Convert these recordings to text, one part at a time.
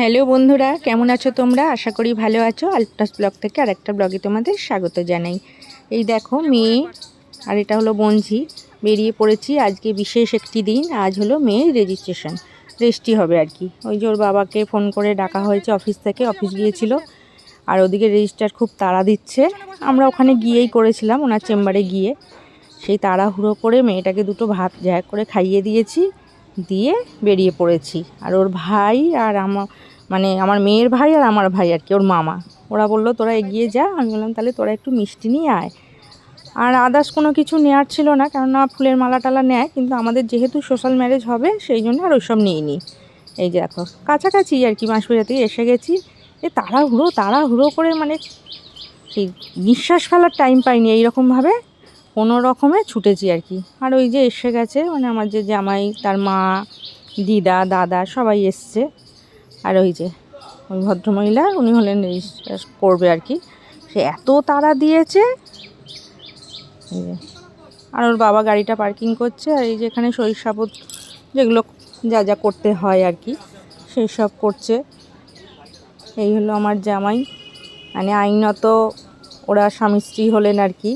Hello বন্ধুরা, কেমন আছো তোমরা? আশা করি ভালো আছো। আলটাস ব্লগ থেকে আরেকটা ব্লগে তোমাদের স্বাগত জানাই। এই দেখো মেয়ে, আর এটা হলো বঞ্ঝি বেরিয়ে পড়েছি, আজকে বিশেষ একটি দিন, আজ হলো মেয়ের রেজিস্ট্রেশন রেজিস্ট্রি হবে আর কি। ওই যে ওর বাবাকে ফোন করে ডাকা হয়েছে অফিস থেকে অফিস গিয়েছিল। আর ওদিকে রেজিস্টার খুব তাড়া দিচ্ছে। আমরা ওখানে গিয়েই করেছিলাম, ওনার চেম্বারে গিয়ে। সেই তাড়াহুড়ো করে মেয়েটাকে দুটো ভাত জ্যাক করে খাইয়ে দিয়েছি, দিয়ে বেরিয়ে পড়েছি। আর ওর ভাই আর আমার মানে আমার মেয়ের ভাই আর আমার ভাই আর কি, ওর মামা। ওরা বলল, তোরা এগিয়ে যা। আমি বললাম, তাহলে তোরা একটু মিষ্টি নিয়ে আয়। আর আদার্স কোনো কিছু নেওয়ার ছিল না, কেননা ফুলের মালা টালা নেয়, কিন্তু আমাদের যেহেতু সোশ্যাল ম্যারেজ হবে, সেই জন্য আর ওইসব নিইনি। এই যে দেখো, কাছাকাছি আর কি মাসপুরাতেই এসে গেছি। এ তাড়াহুড়ো তাড়াহুড়ো করে মানে সেই নিঃশ্বাস ফেলার টাইম পাইনি এইরকমভাবে। কোনো রকমে ছুটেছি আর কি। আর ওই যে এসে গেছে মানে আমার যে জামাই, তার মা, দিদা, দাদা সবাই এসছে। আর ওই যে ওই ভদ্রমহিলা, উনি হলেন করবে আর কি। সে এত তাড়া দিয়েছে। আর ওর বাবা গাড়িটা পার্কিং করছে, আর এই যে এখানে শৈশাবত যেগুলো যা যা করতে হয় আর কি, সেই সব করছে। এই হলো আমার জামাই। মানে আইনত ওরা স্বামী স্ত্রী হলেন আর কি।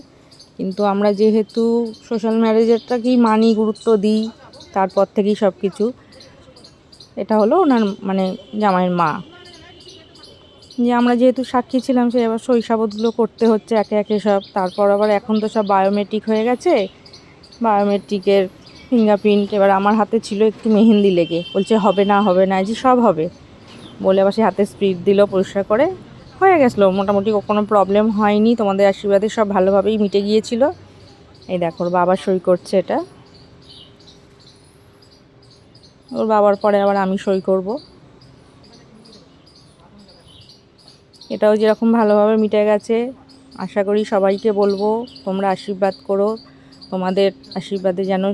কিন্তু আমরা যেহেতু সোশ্যাল ম্যারেজেরটাকেই মানি, গুরুত্ব দিই, তারপর থেকেই সব কিছু এটা হলো ওনার মানে জামাইয়ের মা। যে আমরা যেহেতু সাক্ষী ছিলাম, সে এবার শৈশাবতগুলো করতে হচ্ছে একে একে সব। তারপর আবার এখন তো সব বায়োমেট্রিক হয়ে গেছে। বায়োমেট্রিকের ফিঙ্গারপ্রিন্ট এবার আমার হাতে ছিল একটু মেহেন্দি লেগে। বলছে, হবে না হবে না যে সব হবে। বলে আবার সে হাতে স্পিড দিল, পরিষ্কার করে। হয়ে গেছিল, মোটামুটি কোনো প্রবলেম হয়নি। তোমাদের আশীর্বাদে সব ভালোভাবেই মিটে গিয়েছিল। এই দেখো বাবা সই করছে এটা। ওর বাবার পরে আবার আমি সই করব। এটাও যেরকম ভালোভাবে মিটে গেছে, আশা করি সবাইকে বলব, তোমরা আশীর্বাদ করো। তোমাদের আশীর্বাদে যেন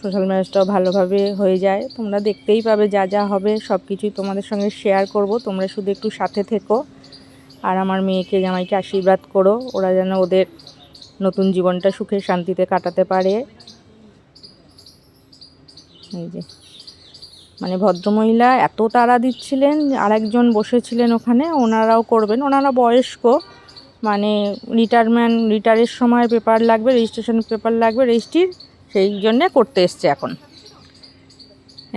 সোশ্যাল ম্যারেজটাও ভালোভাবে হয়ে যায়। তোমরা দেখতেই পাবে যা যা হবে সব কিছুই তোমাদের সঙ্গে শেয়ার করব। তোমরা শুধু একটু সাথে থেকো আর আমার মেয়েকে, জামাইকে আশীর্বাদ করো। ওরা যেন ওদের নতুন জীবনটা সুখে শান্তিতে কাটাতে পারে। এই যে। মানে ভদ্রমহিলা এত তাড়া দিচ্ছিলেন, আরেকজন বসেছিলেন ওখানে, ওনারাও করবেন। ওনারা বয়স্ক মানে রিটায়ারমেন্ট রিটায়ারের সময় পেপার লাগবে রেজিস্ট্রেশন পেপার লাগবে রেজিস্ট্রির সেই জন্যে করতে এসছে এখন।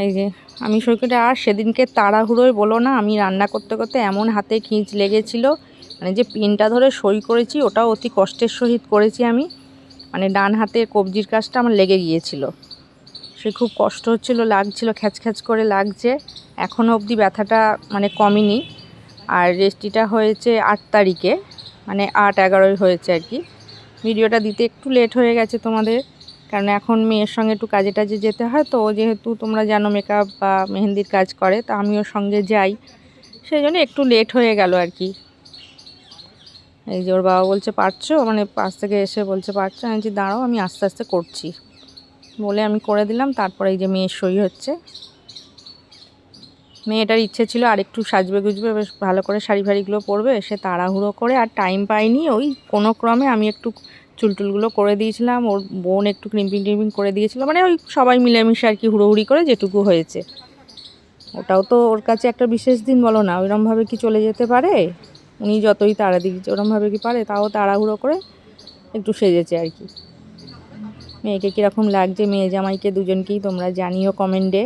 এই যে, আমি সৈকতে আর সেদিনকে তাড়াহুড়োয় বলো না, আমি রান্না করতে করতে এমন হাতে খিঁচ লেগেছিল মানে যে পিনটা ধরে সই করেছি, ওটাও অতি কষ্টের সহিত করেছি আমি। মানে ডান হাতের কবজির কাজটা আমার লেগে গিয়েছিল। সে খুব কষ্ট হচ্ছিল, লাগছিল খ্যাচ খ্যাচ করে লাগছে। এখনও অবধি ব্যথাটা মানে কমেনি। আর রেস্টিটা হয়েছে আট তারিখে মানে আট এগারোই হয়েছে আর কি। ভিডিওটা দিতে একটু লেট হয়ে গেছে তোমাদের, কারণ এখন মেয়ের সঙ্গে একটু কাজে টাজে যেতে হয়। তো যেহেতু তোমরা জানো মেকআপ বা মেহেন্দির কাজ করে, তা আমিও সঙ্গে যাই। সেই জন্য একটু লেট হয়ে গেল আর কি। এই যে ওর বাবা বলছে, পারছ? মানে পাশ থেকে এসে বলছে, পারছ? আমি দাঁড়াও, আমি আস্তে আস্তে করছি। বলে আমি করে দিলাম, তারপরে এই যে মেয়ের সই হচ্ছে। মেয়েটার ইচ্ছে ছিল আর একটু সাজবে গুজবে, বেশ ভালো করে শাড়ি ফাড়িগুলো পরবে সে তাড়াহুড়ো করে আর টাইম পাইনি। ওই কোনো ক্রমে আমি একটু চুলটুলগুলো করে দিয়েছিলাম, ওর বোন একটু ক্রিম্পিং টিম্পিং করে দিয়েছিল মানে ওই সবাই মিলেমিশে আর কি হুড়োহুড়ি করে যেটুকু হয়েছে। ওটাও তো ওর কাছে একটা বিশেষ দিন বলো না, ওইরমভাবে কি চলে যেতে পারে? উনি যতই তাড়া দিচ্ছে ওরমভাবে কি পারে, তাও তাড়াহুড়ো করে একটু সেজেছে আর কি। মেয়েকে কীরকম লাগছে? মেয়ে জামাইকে দুজনকেই তোমরা জানিও কমেন্টে।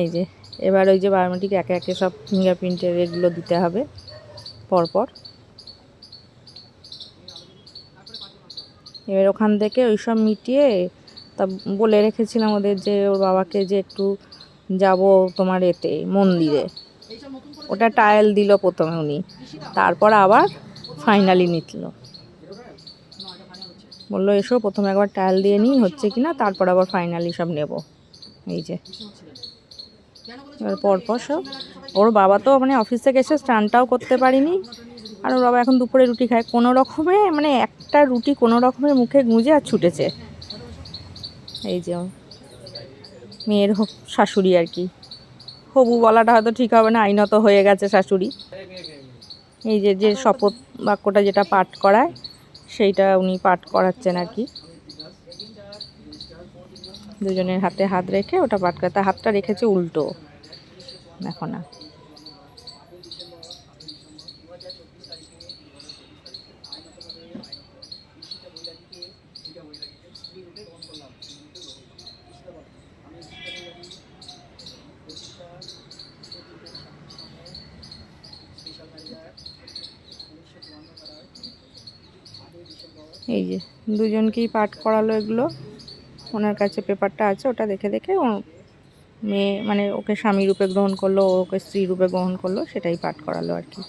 এই যে, এবার ওই যে বায়োমেট্রিক একে একে সব ফিঙ্গারপ্রিন্টের এগুলো দিতে হবে, পরপর। এবার ওখান থেকে ওই সব মিটিয়ে তা বলে রেখেছিলাম ওদের যে, ওর বাবাকে যে একটু যাব তোমার এতে, মন্দিরে। ওটা টায়াল দিল প্রথমে উনি। তারপর আবার ফাইনালি নিতল। বলল, এসো, প্রথমে একবার টায়াল দিয়ে নিই, হচ্ছে কি না তারপর আবার ফাইনালি সব নেব। এই যে। এবার পরপর সব। ওর বাবা তো মানে অফিস থেকে এসে স্নানটাও করতে পারিনি, আর ওর বাবা এখন দুপুরে রুটি খায়। কোনো রকমে মানে একটা রুটি কোনো রকমের মুখে গুঁজে আর ছুটেছে। এই যে মেয়ের শাশুড়ি আর কি। হবু বলাটা হয়তো ঠিক হবে না, আইনত হয়ে গেছে শাশুড়ি। এই যে যে শপথ বাক্যটা যেটা পাঠ করায় সেইটা উনি পাঠ করাচ্ছেন আর কি। দুজনের হাতে হাত রেখে ওটা তার হাতটা রেখেছে উল্টো দেখো না এই যে, দুজনকেই পাঠ করালো এগুলো। ওনার কাছে পেপারটা আছে, ওটা দেখে দেখে ও মেয়ে মানে ওকে স্বামী রূপে গ্রহণ করল ওকে স্ত্রী রূপে গ্রহণ করল, সেটাই পাঠ করালো আর কি।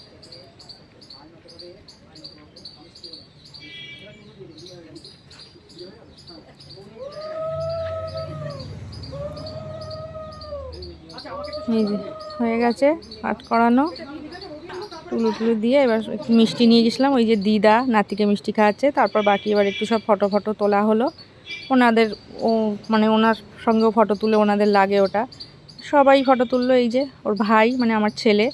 এই যে, হয়ে গেছে পাঠ করানো। টুলু টুলু দিয়ে এবার একটু মিষ্টি নিয়ে গেছিলাম। ওই যে দিদা, নাতিকে মিষ্টি খাওয়াচ্ছে। তারপর বাকি এবার একটু সব ফটো ফটো তোলা হলো। ওনাদের ও মানে ওনার সঙ্গেও ফটো তুলে ওনাদের লাগে ওটা। সবাই ফটো তুললো এই যে, ওর ভাই মানে আমার ছেলে।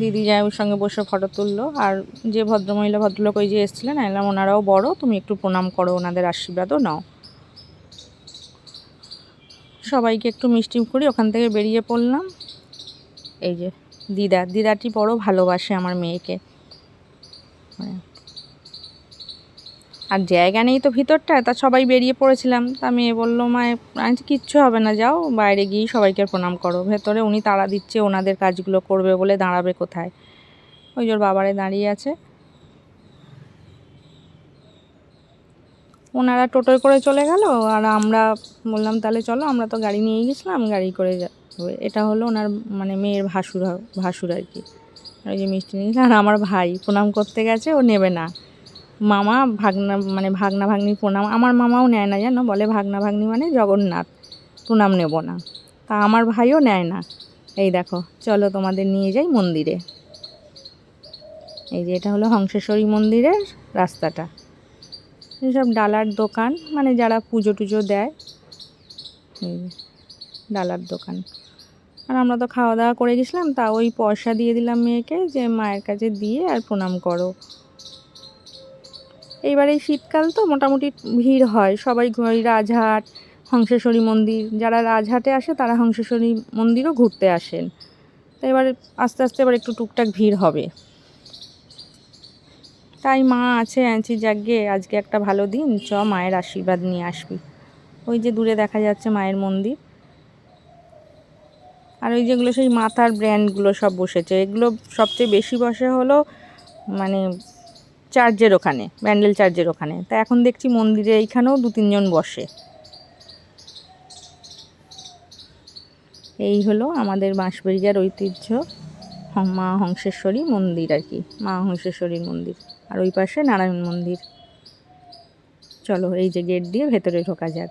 দিদি যায় ওর সঙ্গে বসে ফটো তুললো। আর যে ভদ্রমহিলা, ভদ্রলোক ওই যে এসেছিলেন এলাম ওনারাও বড়, তুমি একটু প্রণাম করো, ওনাদের আশীর্বাদও নাও। সবাইকে একটু মিষ্টি করি, ওখান থেকে বেরিয়ে পড়লাম। এই যে। দিদা, দিদাটি বড় ভালোবাসে আমার মেয়েকে। আর জায়গা নেই তো ভিতরটা, তা সবাই বেরিয়ে পড়েছিলাম। তা মেয়ে বলল আজ কিচ্ছু হবে না, যাও, বাইরে গিয়ে সবাইকে প্রণাম করো। ভেতরে উনি তাড়া দিচ্ছে, ওনাদের কাজগুলো করবে বলে দাঁড়াবে কোথায়? ওই জোর বাবারে দাঁড়িয়ে আছে। ওনারা টোটোয় করে চলে গেল, আর আমরা বললাম, তাহলে চলো, আমরা তো গাড়ি নিয়েই গেছিলাম, গাড়ি করে যাবে এটা হলো ওনার মানে মেয়ের ভাসুর ভাসুর আর কি। ওই যে মিষ্টি নিয়ে। আর আমার ভাই প্রণাম করতে গেছে, ও নেবে না। মামা ভাগনা মানে ভাগনা ভাগ্নি প্রণাম, আমার মামাও নেয় না, জানো? বলে ভাগনা ভাগ্নি মানে জগন্নাথ, প্রণাম নেব না। তা আমার ভাইও নেয় না। এই দেখো, চলো তোমাদের নিয়ে যাই মন্দিরে। এই যে এটা হলো হংসেশ্বরী মন্দিরের রাস্তাটা। এইসব ডালার দোকান মানে যারা পুজো টুজো দেয় ডালার দোকান। আর আমরা তো খাওয়া দাওয়া করে গেছিলাম, তা ওই পয়সা দিয়ে দিলাম মেয়েকে যে মায়ের কাছে দিয়ে আর প্রণাম করো। এইবারে এই শীতকাল তো মোটামুটি ভিড় হয়, সবাই ওই রাজহাট, হংসেশ্বরী মন্দির, যারা রাজহাটে আসে তারা হংসেশ্বরী মন্দিরও ঘুরতে আসেন। তো এবার আস্তে আস্তে এবার একটু টুকটাক ভিড় হবে। তাই মা আছে, আনছি যাগে, আজকে একটা ভালো দিন, চ মায়ের আশীর্বাদ নিয়ে আসবি। ওই যে দূরে দেখা যাচ্ছে মায়ের মন্দির। আর ওই যেগুলো সেই মাথার ব্র্যান্ডগুলো সব বসেছে, এগুলো সবচেয়ে বেশি বসে হলো মানে চার্চের ওখানে, ব্যান্ডেল চার্চের ওখানে। তা এখন দেখছি মন্দিরে এইখানেও দু তিনজন বসে। এই হলো আমাদের বাঁশবেড়িয়ার ঐতিহ্য মা হংসেশ্বরী মন্দির আর কি, মা হংসেশ্বরীর মন্দির। আর ওই পাশে নারায়ণ মন্দির। চলো, এই যে গেট দিয়ে ভেতরে ঢোকা যাক।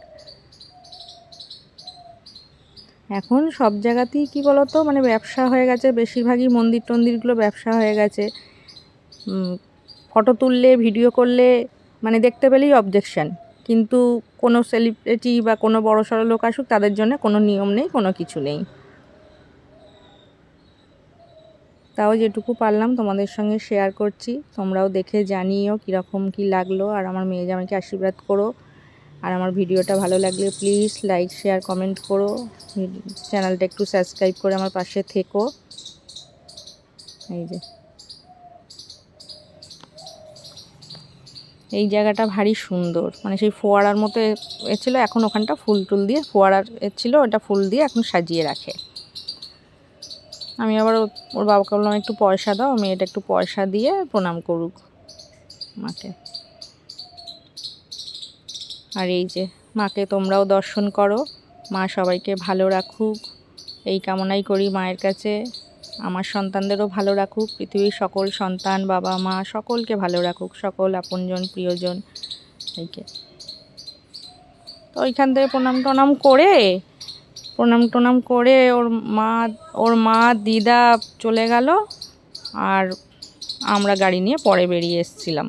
এখন সব জায়গাতেই কি বলতো মানে ব্যবসা হয়ে গেছে, বেশিরভাগই মন্দির টন্দিরগুলো ব্যবসা হয়ে গেছে। ফটো তুললে ভিডিও করলে মানে দেখতে পেলেই অবজেকশন কিন্তু কোনো সেলিব্রিটি বা কোনো বড় সড়ো লোক আসুক, তাদের জন্য কোনো নিয়ম নেই, কোনো কিছু নেই। তাও যেটুকু পারলাম তোমাদের সঙ্গে শেয়ার করছি। তোমরাও দেখে জানিও কীরকম কী লাগল, আর আমার মেয়ে জামাইকে আশীর্বাদ করো। আর আমার ভিডিওটা ভালো লাগলে প্লিজ লাইক শেয়ার কমেন্ট করো। চ্যানেলটা একটু সাবস্ক্রাইব করে আমার পাশে থেকো। এই যে। এই জায়গাটা ভারী সুন্দর। মানে সেই ফোয়ারার মতো ছিল, এখন ওখানটা ফুল টুল দিয়ে, ফোয়ারার এ ছিল, ওটা ফুল দিয়ে এখন সাজিয়ে রাখে। আমি আবার ওর বাবাকে বললাম, একটু পয়সা দাও, মেয়েটা একটু পয়সা দিয়ে প্রণাম করুক মাকে। আর এই যে, মাকে তোমরাও দর্শন করো, মা সবাইকে ভালো রাখুক, এই কামনাই করি মায়ের কাছে। আমার সন্তানদেরও ভালো রাখুক, পৃথিবীর সকল সন্তান, বাবা, মা সকলকে ভালো রাখুক, সকল আপনজন, প্রিয়জন, এইকে। তো ওইখান থেকে প্রণাম টনাম করে প্রণাম টনাম করে ওর মা ওর মা, দিদা চলে গেল আর আমরা গাড়ি নিয়ে পরে বেরিয়ে এসেছিলাম।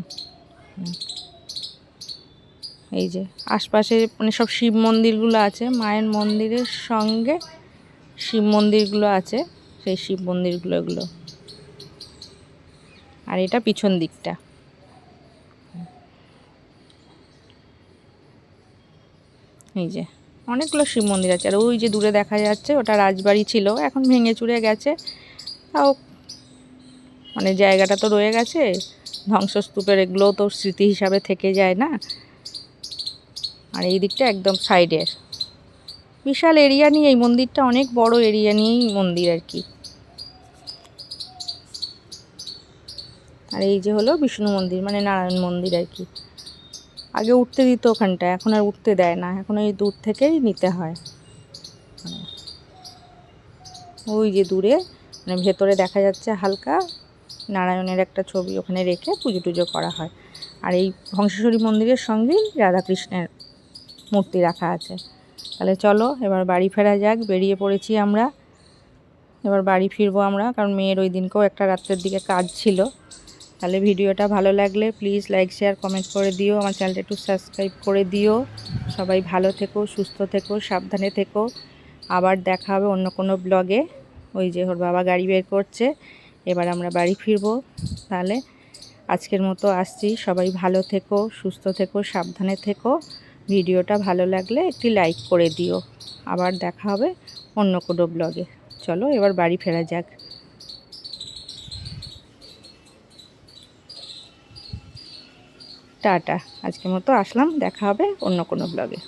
এই যে আশপাশে মানে সব শিব মন্দিরগুলো আছে, মায়ের মন্দিরের সঙ্গে শিব মন্দিরগুলো আছে, সেই শিব মন্দিরগুলো এগুলো। আর এটা পিছন দিকটা। এই যে অনেকগুলো শিব মন্দির আছে। আর ওই যে দূরে দেখা যাচ্ছে, ওটা রাজবাড়ি ছিল, এখন ভেঙে চুরে গেছে। তাও মানে জায়গাটা তো রয়ে গেছে, ধ্বংসস্তূপের এগুলোও তো স্মৃতি হিসাবে থেকে যায় না। আর এই দিকটা একদম সাইডের। বিশাল এরিয়া নিয়ে এই মন্দিরটা, অনেক বড় এরিয়া নিয়েই মন্দির আর কি। আর এই যে হলো বিষ্ণু মন্দির মানে নারায়ণ মন্দির আর কি। আগে উঠতে দিত ওখানটা, এখন আর উঠতে দেয় না, এখন ওই দূর থেকেই নিতে হয়। মানে ওই যে দূরে মানে ভেতরে দেখা যাচ্ছে হালকা নারায়ণের একটা ছবি ওখানে রেখে পুজো টুজো করা হয়। আর এই হংসেশ্বরী মন্দিরের সঙ্গেই রাধাকৃষ্ণের মূর্তি রাখা আছে। তাহলে চলো, এবার বাড়ি ফেরা যাক, বেরিয়ে পড়েছি আমরা। এবার বাড়ি ফিরবো আমরা, কারণ মেয়ের ওই দিনকেও একটা রাত্রের দিকে কাজ ছিল। তাহলে ভিডিওটা ভালো লাগলে প্লিজ লাইক শেয়ার কমেন্ট করে দিও। আমার চ্যানেলটা একটু সাবস্ক্রাইব করে দিও। সবাই ভালো থেকো, সুস্থ থেকো, সাবধানে থেকো। আবার দেখা হবে অন্য কোনো ব্লগে ওই যে ওর বাবা গাড়ি বের করছে, এবার আমরা বাড়ি ফিরবো। তাহলে আজকের মতো আসছি। সবাই ভালো থেকো, সুস্থ থেকো, সাবধানে থেকো। ভিডিওটা ভালো লাগলে একটি লাইক করে দিও। আবার দেখা হবে অন্য কোনো ব্লগে চলো এবার বাড়ি ফেরা যাক। টাটা। আজকের মতো আসলাম দেখা হবে অন্য কোনো ব্লগে